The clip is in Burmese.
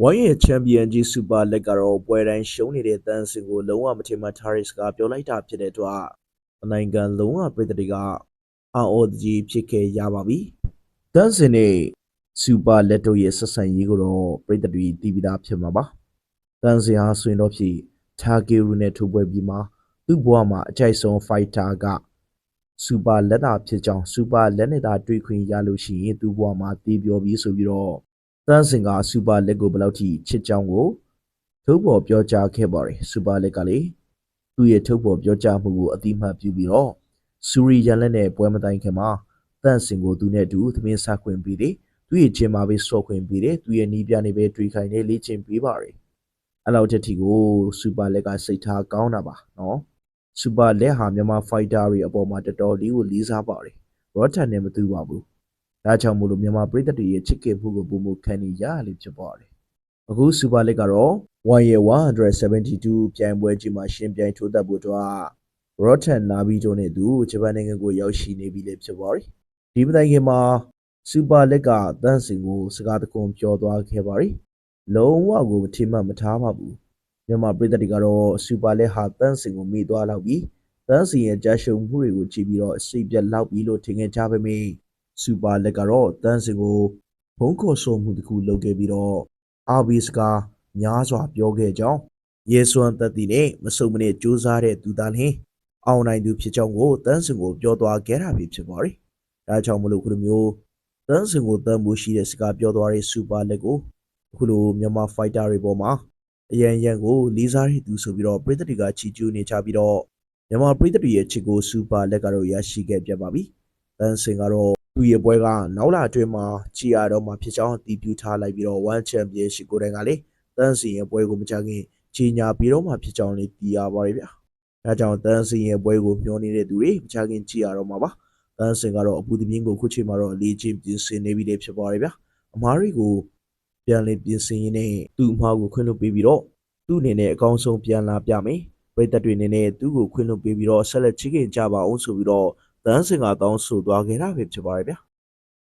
ဝိုင်းရဲ့ချန်ပီယံကြီးစူပါလက်ကတော့ပွဲတိုင်းရှုံးနေတဲ့တန်းစင်ကိုလုံးဝမထင်မှတ်ထားတဲ့စကားပြောလိုက်တာဖြစ်တဲ့အတွက်နိုင်ငံလုံးဝပြည်သူတွေကအော်ဒီကြီးဖြစ်ခဲ့ရပါပြီ။တန်းစင်နဲ့စူပါလက်တို့ရဲ့ဆက်ဆံရေးကိုတော့ပြည်သူတွေသိပြီးသားဖြစ်မှာပါ။တန်းစင်ဟာဆိုရင်တော့ဖြစ်တာဂီရူနဲ့ထိုးပွဲပြီးမှာသူ့ဘဝမှာအကြိုက်ဆုံးဖိုက်တာကစူပါလက်တာဖြစ်ကြောင်းစူပါလက်နဲ့သာတွေ့ခွင့်ရလို့ရှိရင်သူ့ဘဝမှာတည်ပြောပြီးဆိုပြီးတော့ တန်းစင်ကစူပါလက်ကိုဘယ်လောက်ထိချစ်ကြောင်းကိုထုတ်ပေါ်ပြောကြားခဲ့ပါတယ်စူပါလက်ကလေသူ့ရဲ့ထုတ်ပေါ်ပြောကြားမှုကိုအတိမတ်ပြုပြီးတော့စူရီရန်လက်နဲ့ပွဲမတိုင်ခင်မှာတန်းစင်ကိုသူနဲ့အတူသမင်းစားခွင့်ပေးတယ်သူ့ရဲ့ချင်းမှာပဲစော့ခွင့်ပေးတယ်သူ့ရဲ့နီးပြနေပဲတွေ့ခိုင်နေလေ့ကျင့်ပေးပါတယ်အဲ့လောက်တက်တီကိုစူပါလက်ကစိတ်ထားကောင်းတာပါနော်စူပါလက်ဟာမြန်မာဖိုက်တာတွေအပေါ်မှာတော်တော်လေးကိုလေးစားပါတယ်ရော့တန်နဲ့မတူပါဘူး ဒါကြောင့်မို့လို့မြန်မာပြည်သက်တွေရဲ့ချစ်ခင်မှုကိုပုံမှုခံနေရလိမ့်ဖြစ်ပါတယ်။အခုစူပါလက်ကတော့1 year 172ပြိုင်ပွဲကြီးမှာရှင်ပြိုင်ထိုးသက်ဖို့အတွက်ရော့ထန်နာဘီတိုနဲ့သူဂျပန်နိုင်ငံကိုရောက်ရှိနေပြီလေဖြစ်ပါတယ်။ဒီမတိုင်ခင်မှာစူပါလက်ကတန်းစင်ကိုစကားတကွန်ပြောသွားခဲ့ပါတယ်။လုံးဝကိုမထိမှတ်မထားပါဘူး။မြန်မာပြည်သက်တွေကတော့စူပါလက်ဟာတန်းစင်ကိုမိသွားလောက်ပြီးတန်းစင်ရဲ့ကြာရှုံမှုတွေကိုကြည့်ပြီးတော့စိတ်ပြက်လောက်ပြီးလို့ထင်ခဲ့ကြပေမယ့် စူပါလက်ကတော့တန်းစင်ကိုဘုံခေါ်ဆိုမှုတစ်ခုလုပ်ခဲ့ပြီးတော့အာဘီစကာများစွာပြောခဲ့ကြောင်းယေဆွမ်သက်တီနဲ့မစုံမနဲ့စူးစမ်းတဲ့သူသားလင်းအောင်နိုင်သူဖြစ်ကြောင်းကိုတန်းစင်ကိုပြောသွားခဲ့တာပဲဖြစ်ပါတယ်။ဒါကြောင့်မလို့ခုလိုမျိုးတန်းစင်ကိုတန်းမှုရှိတဲ့စကားပြောသွားတဲ့စူပါလက်ကိုအခုလိုမြန်မာဖိုက်တာတွေပေါ်မှာအရန်ရန်ကိုလေးစားရသူဆိုပြီးတော့ပြည်သက်တွေကချီကျူးနေကြပြီးတော့မြန်မာပြည်သက်တွေရဲ့ချစ်ကိုစူပါလက်ကတော့ရရှိခဲ့ပြပါပြီ။တန်းစင်ကတော့ သူရဲ့ပွဲကနောက်လာအတွင်းမှာချီရတော့မှဖြစ်ကြောင်းအတည်ပြုထားလိုက်ပြီးတော့ One Championship ကိုယ်တိုင်ကလေတန်းစီရဲ့ပွဲကိုမကြခင်ကြီးညာပြီးတော့မှဖြစ်ကြောင်းလေးသိရပါတယ်ဗျာ။ဒါကြောင့်တန်းစီရဲ့ပွဲကိုမျှော်နေတဲ့သူတွေမကြခင်ကြည့်ရတော့မှာပါ။တန်းစင်ကတော့အပူတပြင်းကိုခုချိန်မှာတော့အလေးချင်းပြင်ဆင်နေပြီလေဖြစ်ပါတယ်ဗျာ။အမားတွေကိုပြန်လည်ပြင်ဆင်ရင်းနဲ့သူ့အမှားကိုခွင့်လွှတ်ပေးပြီးတော့သူ့အနေနဲ့အကောင်းဆုံးပြန်လာပြမယ်။ပရိသတ်တွေအနေနဲ့သူ့ကိုခွင့်လွှတ်ပေးပြီးတော့ဆက်လက်ချစ်ခင်ကြပါအောင်ဆိုပြီးတော့ တန်းစင်ကတောင်းဆိုသွားခဲ့တာပဲဖြစ်ပါတယ်ဗျာ